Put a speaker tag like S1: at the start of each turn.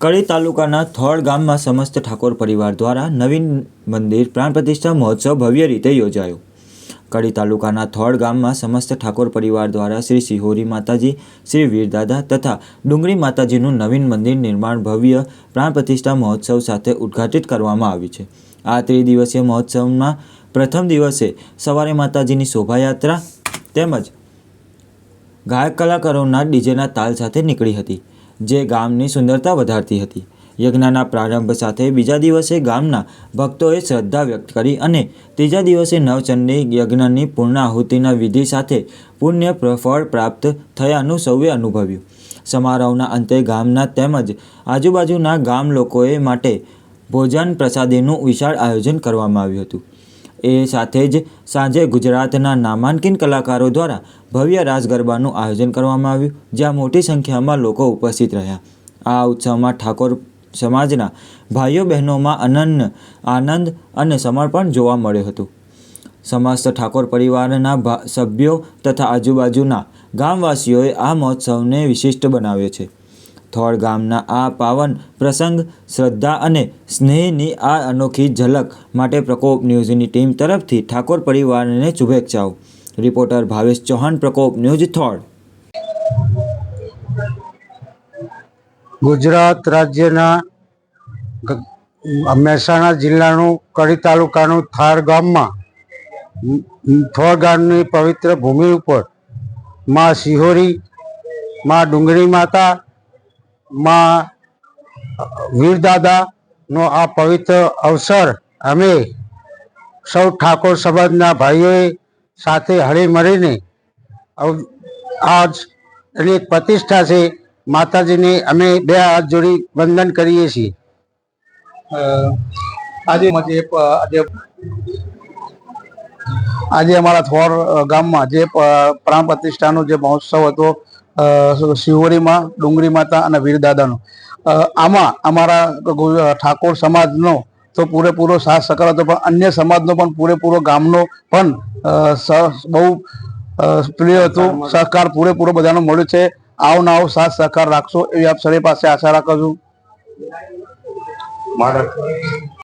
S1: કડી તાલુકાના થળ ગામમાં સમસ્ત ઠાકોર પરિવાર દ્વારા નવીન મંદિર પ્રાણ પ્રતિષ્ઠા મહોત્સવ ભવ્ય રીતે યોજાયો. કડી તાલુકાના થળ ગામમાં સમસ્ત ઠાકોર પરિવાર દ્વારા શ્રી સિહોરી માતાજી, શ્રી વીરદાદા તથા ડુંગળી માતાજીનું નવીન મંદિર નિર્માણ ભવ્ય પ્રાણ પ્રતિષ્ઠા મહોત્સવ સાથે ઉદ્ઘાટિત કરવામાં આવ્યું છે. આ ત્રિદિવસીય મહોત્સવમાં પ્રથમ દિવસે સવારે માતાજીની શોભાયાત્રા તેમજ ગાયક કલાકારોના ડીજેના તાલ સાથે નીકળી હતી. જે ગામની સુંદરતા વધારતી હતી. યજ્ઞના પ્રારંભ સાથે બીજા દિવસે ગામના ભક્તોએ શ્રદ્ધા વ્યક્ત કરી અને ત્રીજા દિવસે નવચંડી યજ્ઞની પૂર્ણાહુતિના વિધિ સાથે પુણ્ય ફળ પ્રાપ્ત થયાનું સૌએ અનુભવ્યું. સમારોહના અંતે ગામના તેમજ આજુબાજુના ગામ લોકોએ માટે ભોજન પ્રસાદીનું વિશાળ આયોજન કરવામાં આવ્યું હતું. એ સાથે જ સાંજે ગુજરાતના નામાંકિત કલાકારો દ્વારા ભવ્ય રાસ ગરબાનું આયોજન કરવામાં આવ્યું, જ્યાં મોટી સંખ્યામાં લોકો ઉપસ્થિત રહ્યા. આ ઉત્સવમાં ઠાકોર સમાજના ભાઈઓ, બહેનોમાં અનન્ય આનંદ અને સમર્પણ જોવા મળ્યું હતું. સમસ્ત ઠાકોર પરિવારના સભ્યો તથા આજુબાજુના ગામવાસીઓએ આ મહોત્સવને વિશિષ્ટ બનાવ્યો છે. થોળ ગામના આ પાવન પ્રસંગ શ્રદ્ધા અને સ્નેહની આ અનોખી ઝલક માટે પ્રકોપ ન્યૂઝની ટીમ તરફથી ઠાકોર પરિવારને શુભેચ્છાઓ. Reporter Bhavesh Chauhan, Prakop news Thol.
S2: Gujarat રાજ્યના મહેસાણા જિલ્લાનું કડી તાલુકાનું થાર ગામમાં મ- ગામની પવિત્ર ભૂમિ ઉપરમાં શિહોરી, માં ડુંગળી માતા માં વીરદાદાનો આ પવિત્ર અવસર અમે સૌ ઠાકોર સમાજના ભાઈઓએ સાથે હળી મળીને અવ- આજ એની એક પ્રતિષ્ઠા છે. માતાજીની અમે બે હાથ જોડી વંદન કરીએ છીએ.
S3: આજે આજે આજે અમારા થોર ગામમાં જે પ્રાણ પ્રતિષ્ઠાનો જે મહોત્સવ હતો શિહોરીમાં ડુંગળી માતા અને વીરદાદાનો આમાં અમારા ઠાકોર સમાજનો તો પૂરેપૂરો સાથ સહકાર હતો પણ અન્ય સમાજનો પણ પૂરેપૂરો ગામનો પણ બહુ પ્રિય હતું. સહકાર પૂરેપૂરો બધાનો મળ્યો છે. આવો ના આવો સાથ સહકાર રાખશો એવી આપ સરે પાસે આશા રાખું છું.